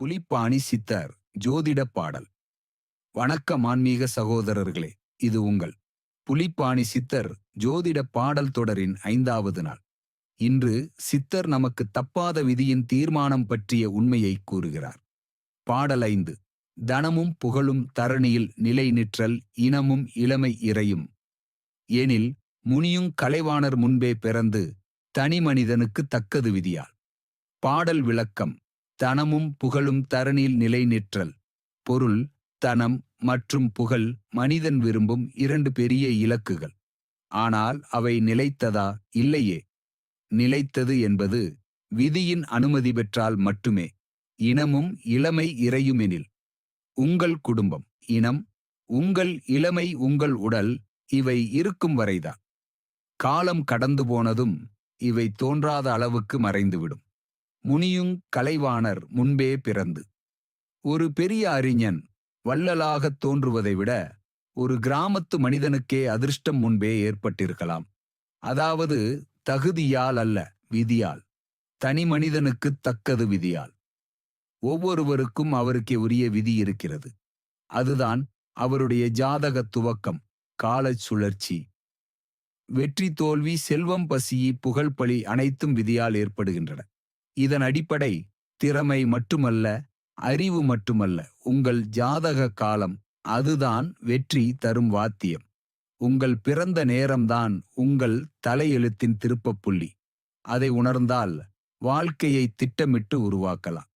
புலிப்பாணி சித்தர் ஜோதிட பாடல். வணக்கம் ஆன்மீக சகோதரர்களே இது உங்கள் புலிப்பாணி சித்தர் ஜோதிட பாடல் தொடரின் ஐந்தாவது நாள். இன்று சித்தர் நமக்கு தப்பாத விதியின் தீர்மானம் பற்றிய உண்மையை கூறுகிறார். பாடல் ஐந்து தனமும் புகழும் தரணியில் நிலை நிற்றல் இனமும் இளமை இறையும். எனில் முனியும் கலைவாணர் முன்பே பிறந்து தனி மனிதனுக்கு தக்கது விதியால். பாடல் விளக்கம் தனமும் புகழும் தரணில் நிலை நிற்றல் பொருள் தனம் மற்றும் புகழ் மனிதன் விரும்பும் இரண்டு பெரிய இலக்குகள். ஆனால் அவை நிலைத்ததா? இல்லையே. நிலைத்தது என்பது விதியின் அனுமதி பெற்றால் மட்டுமே. இனமும் இளமை இறையுமெனில். உங்கள் குடும்பம் இனம் உங்கள் இளமை உங்கள் உடல் இவை இருக்கும் வரைதான். காலம் கடந்து போனதும் இவை தோன்றாத அளவுக்கு மறைந்துவிடும். முனியுங் கலைவாணர் முன்பே பிறந்து. ஒரு பெரிய அறிஞன் வள்ளலாகத் தோன்றுவதை விட ஒரு கிராமத்து மனிதனுக்கே அதிர்ஷ்டம் முன்பே ஏற்பட்டிருக்கலாம். அதாவது தகுதியால் அல்ல விதியால். தனி மனிதனுக்கு தக்கது விதியால். ஒவ்வொருவருக்கும் அவருக்கே உரிய விதி இருக்கிறது. அதுதான் அவருடைய ஜாதக துவக்கம் காலச் சுழற்சி. வெற்றி தோல்வி செல்வம் பசி புகழ்பலி அனைத்தும் விதியால் ஏற்படுகின்றன. இதன் அடிப்படை திறமை மட்டுமல்ல அறிவு மட்டுமல்ல. உங்கள் ஜாதக காலம் அதுதான் வெற்றி தரும் வாத்தியம். உங்கள் பிறந்த நேரம்தான் உங்கள் தலையெழுத்தின் திருப்பப்புள்ளி அதை உணர்ந்தால் வாழ்க்கையை திட்டமிட்டு உருவாக்கலாம்.